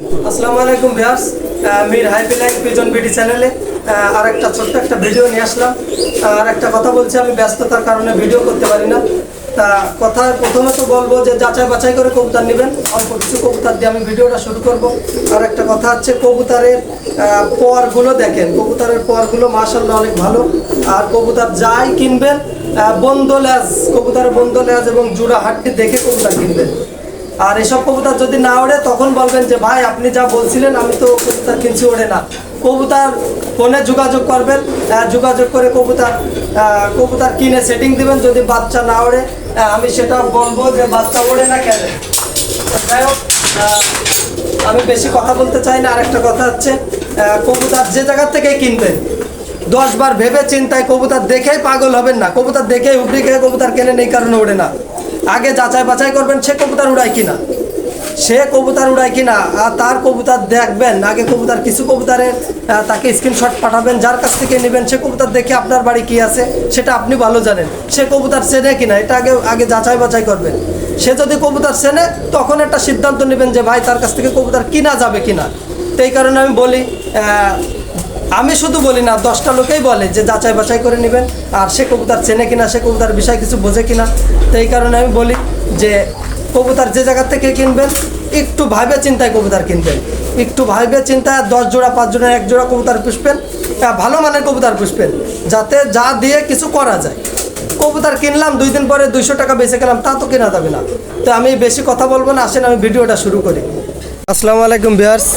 আসসালামু আলাইকুম viewers Mir happy like pigeon BD চ্যানেলে আর একটা ছোট্ট একটা ভিডিও নিয়ে আসলাম। আর একটা কথা বলছি আমি ব্যস্ততার কারণে ভিডিও করতে পারি না। তা কথা প্রথমে তো বলব যে যাচাই বাছাই করে কবুতর নেবেন। অল্প কিছু কবুতর দিয়ে আমি ভিডিওটা শুরু করব। আর একটা কথা হচ্ছে কবুতরের পরগুলো দেখেন। কবুতরের পরগুলো মাসাল্লাহ অনেক ভালো। আর কবুতর যাই কিনবেন আহ, বন্ধ লেজ কবুতরের বন্ধ লেজ এবং জুড়া হাটটি দেখে কবুতর কিনবেন। আর এসব কবুতর যদি না ওড়ে, তখন বলবেন যে, ভাই, আপনি যা বলছিলেন, আমি তো কবুতর কিনছি, ওড়ে না। কবুতর ফোনে যোগাযোগ করবেন যোগাযোগ করে কবুতর কবুতর কিনে সেটিং দিবেন। যদি বাচ্চা না ওড়ে আমি সেটা বলব যে, বাচ্চা ওড়ে না কেন? যাই হোক আমি বেশি কথা বলতে চাই না। আরেকটা কথা হচ্ছে কবুতর যে জায়গা থেকে কিনবেন, দশ বার ভেবে চিন্তায় কবুতর দেখেই পাগল হবেন না। কবুতর দেখেই উবড়ি খেয়ে কবুতর কেনেন, এই কারণে ওড়ে না। আগে যাচাই বাছাই করবেন সে কবুতর উড়ায় কিনা। সে কবুতর উড়ায় কিনা, আর তার কবুতর দেখবেন, আগে কবুতর কিছু কবুতরের তাকে স্ক্রিনশট পাঠাবেন, যার কাছ থেকে নেবেন, সে কবুতর দেখে আপনার বাড়ি কি আছে, সেটা আপনি ভালো জানেন। সে কবুতর চেনে কিনা, এটা আগে আগে যাচাই বাছাই করবেন। সে যদি কবুতর চেনে, তখন একটা সিদ্ধান্ত নেবেন যে ভাই তার কাছ থেকে কবুতর কিনা যাবে কিনা। তো এই কারণে আমি বলি আমি শুধু বলি না, দশটা লোকেই বলে যে যাচাই বাছাই করে নেবেন। আর সে কবুতর চেনে কিনা, সে কবুতার বিষয় কিছু বোঝে কিনা, তো এই কারণে আমি বলি যে কবুতর যে জায়গা থেকে কিনবেন, একটু ভাবে চিন্তায় কবুতর কিনবেন। একটু ভাবে চিন্তায় দশ জোড়া, পাঁচ জোড়া, এক জোড়া কবুতর পুষবেন ভালো মানের কবুতর পুষবেন, যাতে যা দিয়ে কিছু করা যায়। কবুতর কিনলাম, দুই দিন পরে দুইশো টাকা বেঁচে গেলাম, তা তো কেনা যাবে না। তো আমি বেশি কথা বলব না, আসেন আমি ভিডিওটা শুরু করি। আসসালামু আলাইকুম ভিউয়ার্স।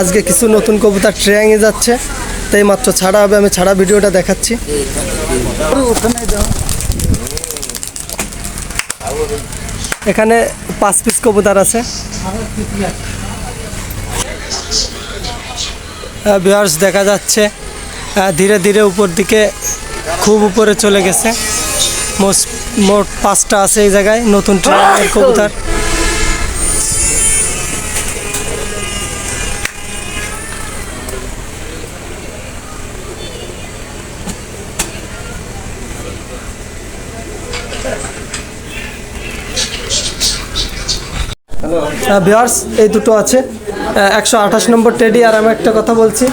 আজকে কিছু নতুন কবুতর ট্রেনিংয়ে যাচ্ছে, তাই মাত্র ছাড়া হবে, আমি ছাড়া ভিডিওটা দেখাচ্ছি। এখানে পাঁচ পিস কবুতর আছে। ভিউয়ার্স, দেখা যাচ্ছে ধীরে ধীরে উপর দিকে খুব উপরে চলে গেছে। মোট পাঁচটা আছে এই জায়গায় নতুন ট্রেনের কবুতর। ভিওর্স এই দুটো আছে। একশো আঠাশ নম্বর টেডি আর আমি একটা কথা বলছি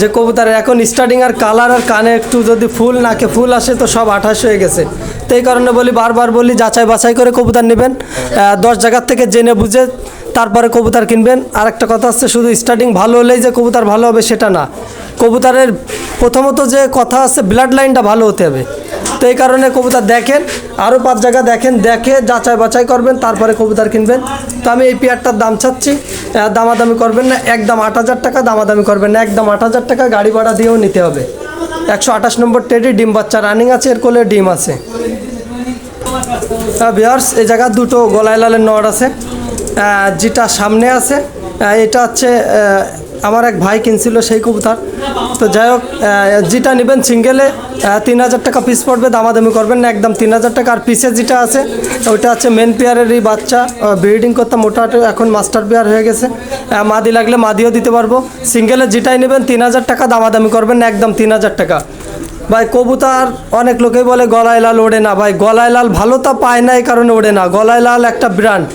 যে কবুতরের এখন স্টার্টিং আর কালার আর কানে একটু যদি ফুল, নাকে ফুল আসে তো সব আঠাশ হয়ে গেছে। তো এই কারণে বলি, বারবার বলি, যাচাই বাছাই করে কবুতার নেবেন। দশ জায়গার থেকে জেনে বুঝে তারপরে কবুতার কিনবেন। আর একটা কথা হচ্ছে শুধু স্টার্টিং ভালো হলেই যে কবুতার ভালো হবে সেটা না। কবুতারের প্রথমত যে কথা আছে ব্লাড লাইনটা ভালো হতে হবে। তো এই কারণে কবুতর দেখেন আরও পাঁচ জায়গা দেখেন, দেখে যাচাই বাছাই করবেন, তারপরে কবুতর কিনবেন। তো আমি এই পেয়ারটার দাম চাচ্ছি দামাদামি করবেন না, একদম আট হাজার টাকা দামাদামি করবেন না, একদম আট হাজার টাকা গাড়ি ভাড়া দিয়েও নিতে হবে। একশো আঠাশ নম্বর টেডি, ডিম বাচ্চা রানিং আছে, এর কোলে ডিম আছে। বিয়ার্স এই জায়গা দুটো গলায় লালের নড় আছে যেটা সামনে আছে এটা হচ্ছে আমার এক ভাই কিনছিল সেই কবুতর। তো যাই হোক যেটা নেবেন সিঙ্গেলে তিন হাজার টাকা পিস পড়বে, দামাদামি করবেন না, একদম তিন হাজার টাকা। আর পিসে যেটা আছে ওইটা হচ্ছে মেন পেয়ারেরই বাচ্চা ব্রিডিং করতাম মোটামুটি এখন মাস্টার পেয়ার হয়ে গেছে। মাদি লাগলে মাদিও দিতে পারব। সিঙ্গেলে যেটাই নেবেন, তিন হাজার টাকা, দামাদামি করবেন না, একদম তিন হাজার টাকা। ভাই, কবুতর অনেক লোকেই বলে, গলায় লাল ওড়ে না। ভাই, গলায় লাল ভালো তা পায় না, এই কারণে ওড়ে না। গলায় লাল একটা ব্র্যান্ড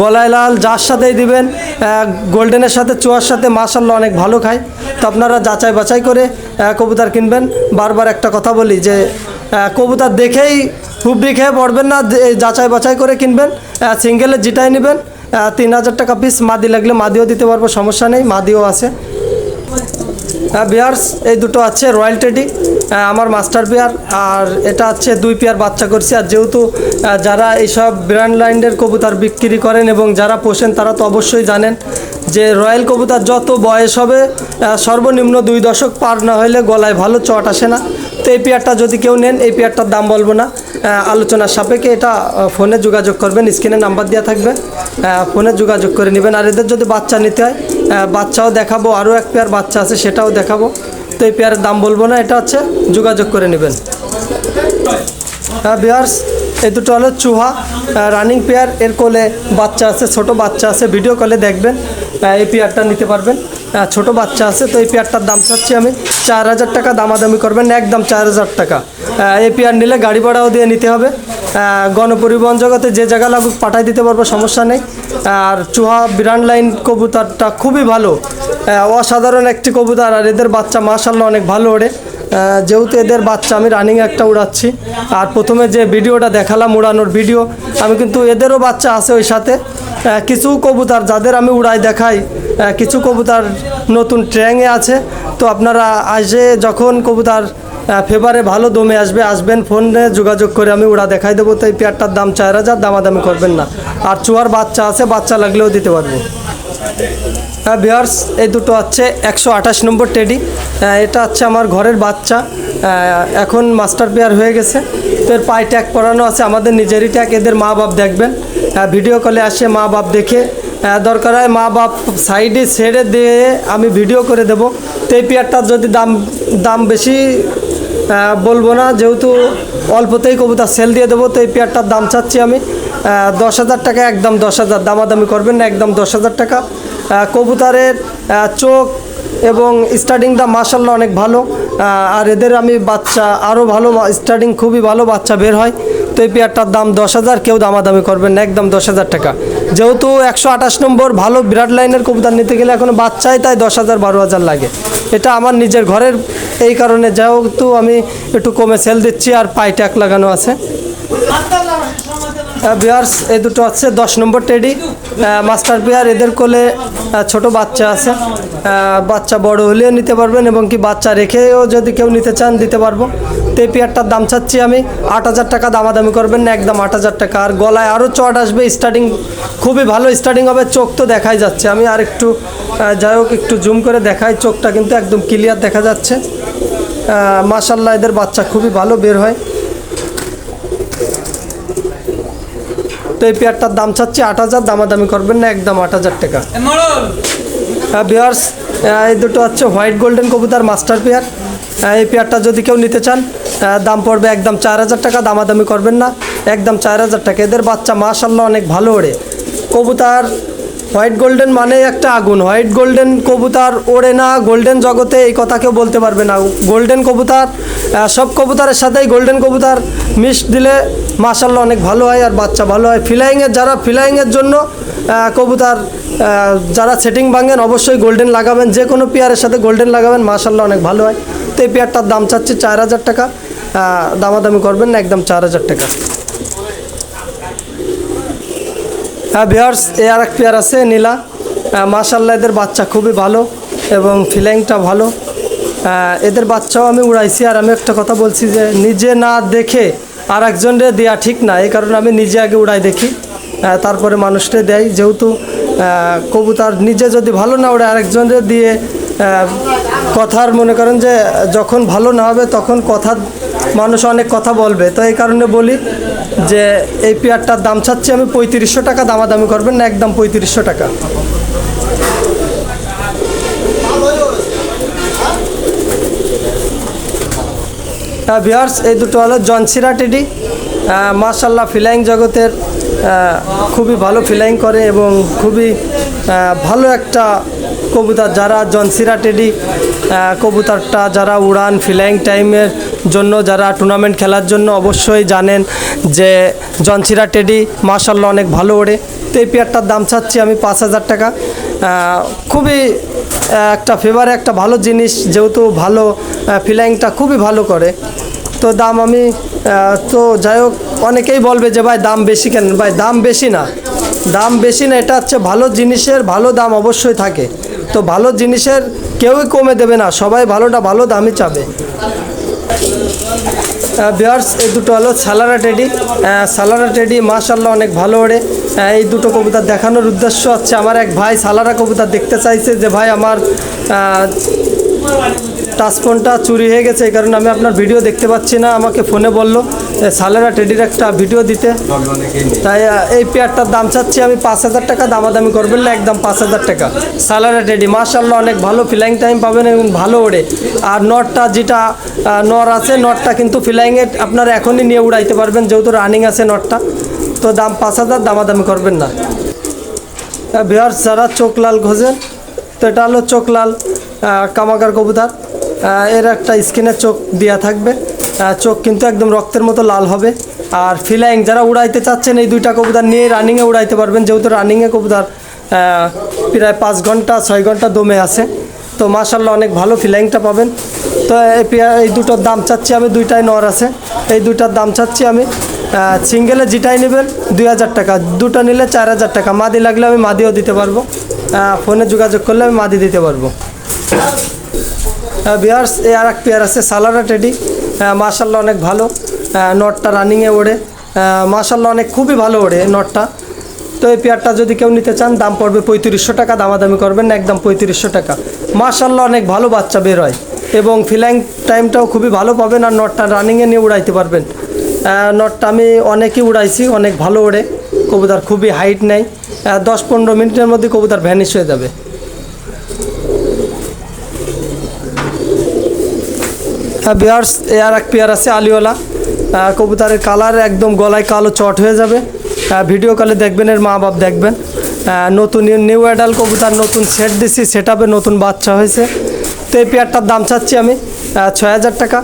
গলায় লাল, যার সাথেই দিবেন গোল্ডেনের সাথে, চুয়ার সাথে মাসাল্লাহ অনেক ভালো খায়। তো আপনারা যাচাই বাছাই করে কবুতর কিনবেন। বারবার একটা কথা বলি যে কবুতর দেখেই হুবড়ি খেয়ে পড়বেন না যাচাই বাছাই করে কিনবেন। সিঙ্গেলে যেটাই নেবেন তিন হাজার টাকা পিস মাদি লাগলে মাদিও দিতে পারব, সমস্যা নেই, মাদিও আছে। বিয়ার্স, এই দুটো আছে, রয়্যাল টেডি। আমার মাস্টার পেয়ার, আর এটা হচ্ছে দুই পেয়ার বাচ্চা করছি। আর যেহেতু যারা এইসব ব্র্যান্ড লাইনের কবুতর বিক্রি করেন এবং যারা পোষেন, তারা তো অবশ্যই জানেন যে রয়্যাল কবুতর যত বয়স হবে সর্বনিম্ন দুই দশক পার না হলে গলায় ভালো চট আসে না। তো এই পেয়ারটা যদি কেউ নেন, এই পেয়ারটার দাম বলব না। আলোচনার সাপেক্ষে এটা ফোনে যোগাযোগ করবেন, স্ক্রিনে নাম্বার দেওয়া থাকবে। ফোনে যোগাযোগ করে নেবেন। আর এদের যদি বাচ্চা নিতে হয় বাচ্চাও দেখাবো, আরও এক পেয়ার বাচ্চা আছে, সেটাও দেখাবো। তো এই পেয়ারের দাম বলব না, এটা হচ্ছে যোগাযোগ করে নেবেন। হ্যাঁ বিয়ার্স এই দুটো হলো চুহা রানিং পেয়ার এর কোলে বাচ্চা আছে, ছোট বাচ্চা আছে ভিডিও কলে দেখবেন এই পেয়ারটা নিতে পারবেন। ছোট বাচ্চা আছে, তো এই পেয়ারটার দাম চাচ্ছি আমি চার হাজার টাকা, দামাদামি করবেন, একদম চার হাজার টাকা। এই পেয়ার নিলে গাড়ি ভাড়াও দিয়ে নিতে হবে। গণপরিবহন জগতে যে জায়গা লাগুক, পাঠাই দিতে পারব, সমস্যা নেই। আর চুহা, বিরান লাইন কবুতরটা খুবই ভালো। অসাধারণ একটি কবুতর, আর এদের বাচ্চা মাশাল্লাহ অনেক ভালো ওড়ে। যেহেতু এদের বাচ্চা, আমি রানিং একটা উড়াচ্ছি। আর প্রথমে যে ভিডিওটা দেখালাম, উড়ানোর ভিডিও, আমি কিন্তু এদেরও বাচ্চা আছে ওই সাথে। কিছু কবুতর যাদের আমি উড়াই দেখাই কিছু কবুতর নতুন ট্র্যাঙে আছে। তো আপনারা আসে যখন কবুতর ফেভারে ভালো দমে আসবে, আসবেন ফোনে যোগাযোগ করে আমি উড়া দেখাই দেবো। তো এই পেয়ারটার দাম চার হাজার, দামাদামি করবেন না। আর চুয়ার বাচ্চা আছে, বাচ্চা লাগলেও দিতে পারব। হ্যাঁ বিহার্স এই দুটো হচ্ছে একশো আঠাশ নম্বর টেডি এটা হচ্ছে আমার ঘরের বাচ্চা। এখন মাস্টার পেয়ার হয়ে গেছে। তো এর পায়ে ট্যাগ পরানো আছে, আমাদের নিজেরই ট্যাগ এদের মা বাপ দেখবেন। ভিডিও কলে আসে মা বাপ দেখে। দরকার হয় মা বাপ সাইডে ছেড়ে দিয়ে আমি ভিডিও করে দেবো। তো এই পেয়ারটার যদি দাম দাম বেশি বলব না, যেহেতু অল্পতেই কবুতর সেল দিয়ে দেবো, তো এই পেয়ারটার দাম চাচ্ছি আমি। দশ হাজার টাকা, একদম দশ হাজার। দামাদামি করবেন না, একদম দশ হাজার টাকা। কবুতরের চোখ এবং স্টার্টিং দাম মাসাল্লাহ অনেক ভালো। আর এদের আমি বাচ্চা আরও ভালো স্টার্টিং খুবই ভালো বাচ্চা বের হয়। তো এই পেয়ারটার দাম দশ হাজার, কেউ দামাদামি করবেন না, একদম দশ হাজার টাকা। যেহেতু একশো আঠাশ নম্বর, ভালো বিরাট লাইনের কবুতর নিতে গেলে এখন বাচ্চাই তাই দশ হাজার, বারো হাজার লাগে। এটা আমার নিজের ঘরের এই কারণে, যেহেতু আমি একটু কমে সেল দিচ্ছি আর পাই ট্যাক লাগানো আছে। বিয়ার্স এই দুটো আছে, দশ নম্বর টেডি মাস্টার বিয়ার এদের কোলে ছোট বাচ্চা আছে। বাচ্চা বড় হলেও নিতে পারবেন এবং কি বাচ্চা রেখেও যদি কেউ নিতে চান, দিতে পারব। তো এই পেয়ারটার দাম চাচ্ছি আমি আট হাজার টাকা, দামাদামি করবেন না, একদম আট হাজার টাকা। আর গলায় আরও চট আসবে স্টার্টিং খুবই ভালো স্টার্টিং হবে, চোখ তো দেখাই যাচ্ছে। আমি আর একটু যাই হোক, একটু জুম করে দেখাই, চোখটা কিন্তু একদম ক্লিয়ার দেখা যাচ্ছে। মাশাল্লাহ এদের বাচ্চা খুবই ভালো, বের হয়। তো এই পেয়ারটার দাম চাচ্ছি আট হাজার দামাদামি করবেন না একদম আট হাজার টাকা। হ্যাঁ বিয়ার্স এই দুটো হচ্ছে হোয়াইট গোল্ডেন কবুতার মাস্টার পেয়ার। এই পেয়ারটা যদি কেউ নিতে চান দাম পড়বে একদম চার হাজার টাকা দামাদামি করবেন না একদম চার হাজার টাকা। এদের বাচ্চা মাশাল্লাহ অনেক ভালো ওড়ে। কবুতর হোয়াইট গোল্ডেন মানে একটা আগুন। হোয়াইট গোল্ডেন কবুতর ওড়ে না, গোল্ডেন জগতে এই কথা কেউ বলতে পারবে না। গোল্ডেন কবুতর সব কবুতরের সাথেই গোল্ডেন কবুতর মিক্স দিলে মাশাল্লাহ অনেক ভালো হয় আর বাচ্চা ভালো হয়। ফিলাইংয়ের যারা, ফিলাইংয়ের জন্য কবুতর যারা সেটিং ভাঙেন অবশ্যই গোল্ডেন লাগাবেন। যে কোনো পেয়ারের সাথে গোল্ডেন লাগাবেন মাশাল্লাহ অনেক ভালো হয়। তো এই পেয়ারটার দাম চাচ্ছি চার হাজার টাকা। দামাদামি করবেন না, একদম চার হাজার টাকা। হ্যাঁ বিহার্স এ আর এক পেয়ার আছে, নীলা। মাশাল্লাহ এদের বাচ্চা খুবই ভালো এবং ফিলাইংটা ভালো। এদের বাচ্চাও আমি উড়াইছি। আর আমি একটা কথা বলছি যে, নিজে না দেখে আর একজনরে দেওয়া ঠিক না। এই কারণে আমি নিজে আগে উড়াই দেখি। তারপরে মানুষকে দেয় যেহেতু কবুতর নিজে যদি ভালো না উড়ে আরেকজনরে দিয়ে কথার মনে করেন যে, যখন ভালো না হবে, তখন কথা মানুষ অনেক কথা বলবে। তো এই কারণে বলি যে এই পেয়ারটার দাম চাচ্ছি আমি পঁয়ত্রিশশো টাকা, দামাদামি করবেন না, একদম পঁয়ত্রিশশো টাকা। ভিয়ার্স এই দুটো হলো জনসিরা টেডি। মার্শাল্লাহ ফিলাইং জগতের খুবই ভালো ফিলাইং করে এবং খুবই ভালো একটা কবুতর। যারা জনসিরা টেডি কবুতরটা যারা উড়ান ফিলাইং টাইমের জন্য যারা টুর্নামেন্ট খেলার জন্য অবশ্যই জানেন যে জনসিরা টেডি মার্শাল্লাহ অনেক ভালো ওড়ে। তো এই পেয়ারটার দাম চাচ্ছি আমি পাঁচ হাজার টাকা। খুবই একটা ফেভারে একটা ভালো জিনিস, যেহেতু ভালো ফিলাইংটা খুবই ভালো করে। তো দাম আমি তো যাই হোক, অনেকেই বলবে যে ভাই দাম বেশি কেন? ভাই দাম বেশি না। দাম বেশি না, এটা হচ্ছে ভালো জিনিসের ভালো দাম অবশ্যই থাকে। তো ভালো জিনিসের কেউই কমে দেবে না, সবাই ভালোটা ভালো দামই চাবে। বিয়ার্স এই দুটো হলো সালারা টেডি। সালারা টেডি মাশাল্লাহ অনেক ভালো ওড়ে। এই দুটো কবিতা দেখানোর উদ্দেশ্য হচ্ছে আমার এক ভাই সালারা কবিতা দেখতে চাইছে যে, ভাই, আমার টাচ ফোনটা চুরি হয়ে গেছে, এই কারণে আমি আপনার ভিডিও দেখতে পাচ্ছি না। আমাকে ফোনে বলল সালারা টেডির একটা ভিডিও দিতে। তাই এই পেয়ারটার দাম চাচ্ছি আমি পাঁচ হাজার টাকা, দামাদামি করবেন না, একদম পাঁচ হাজার টাকা। সালারা টেডি মাশাল্লাহ অনেক ভালো ফিলাইং টাইম পাবেন এবং ভালো ওড়ে। আর নটটা যেটা নর আছে, নটটা কিন্তু ফিলাইংয়ে আপনারা এখনই নিয়ে উড়াইতে পারবেন, যেহেতু রানিং আছে নটটা। তো দাম পাঁচ হাজার, দামাদামি করবেন না। বিহার যারা চোখ লাল খোঁজেন, তো এটা হলো চোখ লাল কামাকার কবুতর। এর একটা স্কিনের চোখ দেওয়া থাকবে। চোখ কিন্তু একদম রক্তের মতো লাল হবে। আর ফিলাইং, যারা উড়াইতে চাচ্ছেন, এই দুইটা কবুতর নিয়ে রানিংয়ে উড়াইতে পারবেন। যেহেতু রানিংয়ে কবুতর প্রায় পাঁচ ঘণ্টা, ছয় ঘণ্টা দমে আছে। তো মাশাল্লাহ অনেক ভালো ফিলাইংটা পাবেন। তো এই দুটোর দাম চাচ্ছি আমি, দুইটাই নর আছে। এই দুইটার দাম চাচ্ছি আমি সিঙ্গেলে যেটাই নেবেন, দুই হাজার টাকা। দুটো নিলে চার হাজার টাকা। মাদি লাগলে আমি মাদিও দিতে পারব। ফোনে যোগাযোগ করলে আমি মাদি দিতে পারব। বিয়ার্স এ আর এক পেয়ার আছে, সালারা টেডি। মাশাল্লাহ অনেক ভালো। নটটা রানিংয়ে ওড়ে। মাশাল্লাহ অনেক খুবই ভালো ওড়ে নটটা। তো এই পেয়ারটা যদি কেউ নিতে চান, দাম পড়বে পঁয়ত্রিশশো টাকা, দামাদামি করবেন না একদম পঁয়ত্রিশশো টাকা। মাশাল্লাহ অনেক ভালো বাচ্চা বের হয় এবং ফিলাইং টাইমটাও খুবই ভালো পাবেন আর নটটা রানিংয়ে নিয়ে উড়াইতে পারবেন। নটটা আমি অনেকই উড়াইছি, অনেক ভালো ওড়ে। কবুতার খুবই হাইট নেয় দশ পনেরো মিনিটের মধ্যে কবুতার ভ্যানিশ হয়ে যাবে। বিয়ার্স এ আর এক পেয়ার আছে আলিওলা। আহ, কবুতরের কালার একদম গলায় কালো চট হয়ে যাবে। ভিডিও কলে দেখবেন এর মা বাপ দেখবেন নতুন নিউ অ্যাডাল কবুতর নতুন সেট দিছি সেট নতুন বাচ্চা হয়েছে। তো এই পেয়ারটার দাম চাচ্ছি আমি ছয় হাজার টাকা।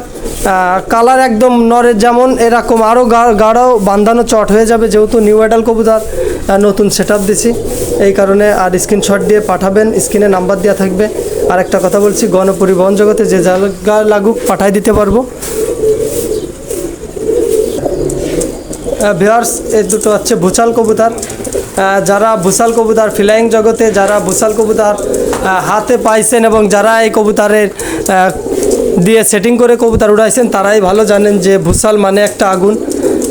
কালার একদম নরের যেমন এরকম আরও গাঢ় বান্ধানো চট হয়ে যাবে যেহেতু নিউ অ্যাডাল কবুতর নতুন সেট দিছি। এই কারণে আর স্ক্রিনশট দিয়ে পাঠাবেন স্ক্রিনে নাম্বার দেওয়া থাকবে। আর একটা কথা বলছি, গণপরিবহন জগতে যে জায়গা লাগুক পাঠাই দিতে পারব। ভিওয়ার্স এই দুটো হচ্ছে ভুসাল কবুতার। যারা ভুসাল কবুতার, ফ্লাইং জগতে যারা ভুসাল কবুতার হাতে পাইছেন এবং যারা এই কবুতারের দিয়ে সেটিং করে কবুতর উড়াইছেন, তারাই ভালো জানেন যে ভুসাল মানে একটা আগুন।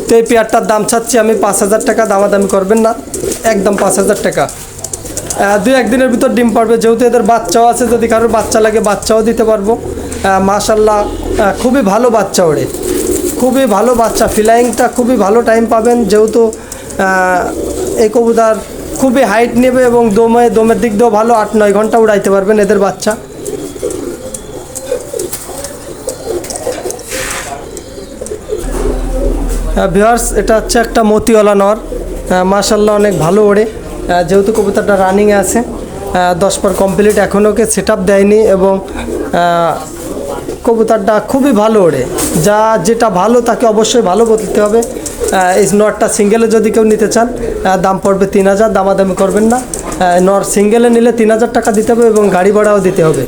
তো এই পেয়ারটার দাম চাচ্ছি আমি পাঁচ হাজার টাকা, দামাদামি করবেন না, একদম পাঁচ হাজার টাকা। দুই একদিনের ভিতর ডিম পারবে। যেহেতু এদের বাচ্চাও আছে, যদি কারোর বাচ্চা লাগে, বাচ্চাও দিতে পারব। মাশাল্লাহ খুবই ভালো বাচ্চা ওড়ে খুবই ভালো বাচ্চা, ফিলাইংটা খুবই ভালো টাইম পাবেন। যেহেতু এই কবুতর খুবই হাইট নেবে এবং দমে, দমের দিক দিয়েও ভালো, আট নয় ঘণ্টা উড়াইতে পারবেন এদের বাচ্চা। ভিওয়ার্স এটা হচ্ছে একটা মতিওয়ালা নর। মাশাল্লাহ অনেক ভালো ওড়ে যেহেতু কবুতরটা রানিং আছে দশ পর কমপ্লিট এখনও ওকে সেট আপ দেয়নি এবং কবুতরটা খুবই ভালো ওড়ে। যা যেটা ভালো তাকে অবশ্যই ভালো বলতে হবে। এই নটটা সিঙ্গেলে যদি কেউ নিতে চান দাম পড়বে তিন হাজার, দামাদামি করবেন না। নর সিঙ্গেলে নিলে তিন হাজার টাকা দিতে হবে এবং গাড়ি ভাড়াও দিতে হবে।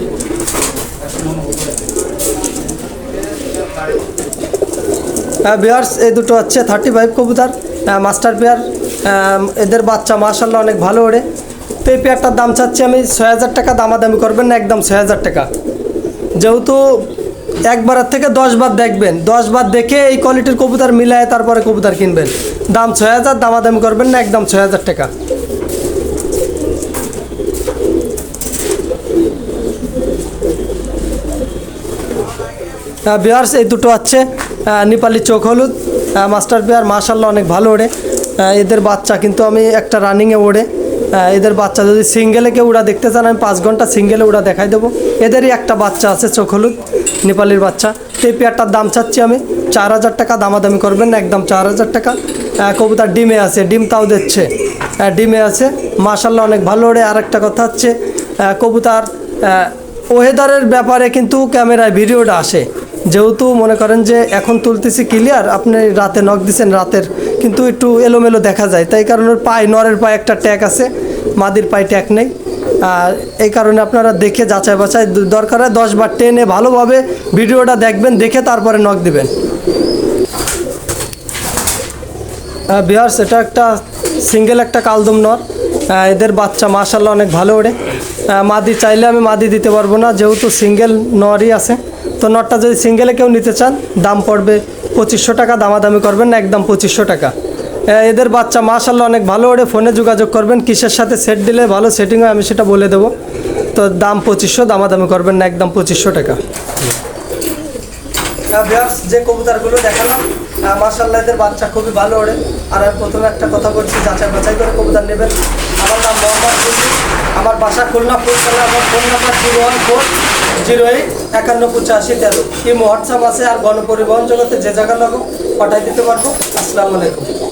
বিয়ার্স এই দুটো হচ্ছে থার্টি ফাইভ কবুতর মাস্টার পেয়ার এদের বাচ্চা মাশাল্লাহ অনেক ভালো ওড়ে। তো এই পেয়ারটার দাম চাচ্ছি আমি ছয় হাজার টাকা, দামাদামি করবেন না, একদম ছয় হাজার টাকা। যেহেতু একবারের থেকে দশ বার দেখবেন, দশ বার দেখে এই কোয়ালিটির কবুতর মিলায় তারপরে কবুতর কিনবেন। দাম ছয় হাজার, দামাদামি করবেন না, একদম ছয় হাজার টাকা। বিহার্স এই দুটো আছে। নেপালি চোখ হলুদ। মাস্টার বিহার মাশাল্লাহ অনেক ভালো ওড়ে। এদের বাচ্চা, কিন্তু আমি একটা রানিংয়ে ওড়ে। এদের বাচ্চা যদি সিঙ্গেলে কেউ উড়া দেখতে চান আমি পাঁচ ঘণ্টা সিঙ্গেলে উড়া দেখাই দেবো। এদেরই একটা বাচ্চা আছে, চোখ হলুদ, নেপালির বাচ্চা। তো এই পেয়ারটার দাম চাচ্ছি আমি। চার হাজার টাকা দামাদামি করবেন না, একদম চার হাজার টাকা। কবুতর ডিমে আছে, ডিম তাও দিচ্ছে। ডিমে আছে মাশাল্লাহ অনেক ভালো ওড়ে। আর একটা কথা হচ্ছে কবুতর ওয়েদারের ব্যাপারে কিন্তু ক্যামেরায় ভিডিওটা আসে। যেহেতু মনে করেন যে এখন তুলতেছি ক্লিয়ার আপনি রাতে নখ দিচ্ছেন রাতের, কিন্তু একটু এলোমেলো দেখা যায়। তাই কারণে পায়ে, নরের পায়ে একটা ট্যাগ আছে, মাদির পায়ে ট্যাগ নেই। আর এই কারণে আপনারা দেখে যাচাই বাছাই দরকার হয়, দশ বার টেনে ভালোভাবে ভিডিওটা দেখবেন, দেখে তারপরে নখ দিবেন। বিহার্স এটা একটা সিঙ্গেল একটা কালদম নর। এদের বাচ্চা মাশাল্লাহ অনেক ভালো ওড়ে। মাদি চাইলে আমি মাদি দিতে পারব না, যেহেতু সিঙ্গেল নরই আছে। তো নটটা যদি সিঙ্গেলে কেউ নিতে চান, দাম পড়বে পঁচিশশো টাকা, দামাদামি করবেন না, একদম পঁচিশশো টাকা। এদের বাচ্চা মাশাল্লাহ অনেক ভালো ওড়ে, ফোনে যোগাযোগ করবেন, কিসের সাথে সেট দিলে ভালো সেটিং হয় আমি সেটা বলে দেবো। তো দাম পঁচিশশো, দামাদামি করবেন না, একদম পঁচিশশো টাকা। যে কবুতরগুলো দেখালাম মার্শাল্লাহ এদের বাচ্চা খুবই ভালো ওড়ে। আর আমি প্রথমে একটা কথা বলছি, যাচাই বাছাই করে কবুতর নেবেন। আমার নাম মোহাম্মদ আমার বাসা খুলনা, ফুলতলা, আমার phone number zero one four zero eight একান্ন, পঁচাশি, তেরো। এই হোয়াটসঅ্যাপ আছে আর গণপরিবহন জগতে যে জায়গা লাগো পাঠাই দিতে পারব। আসসালামু আলাইকুম।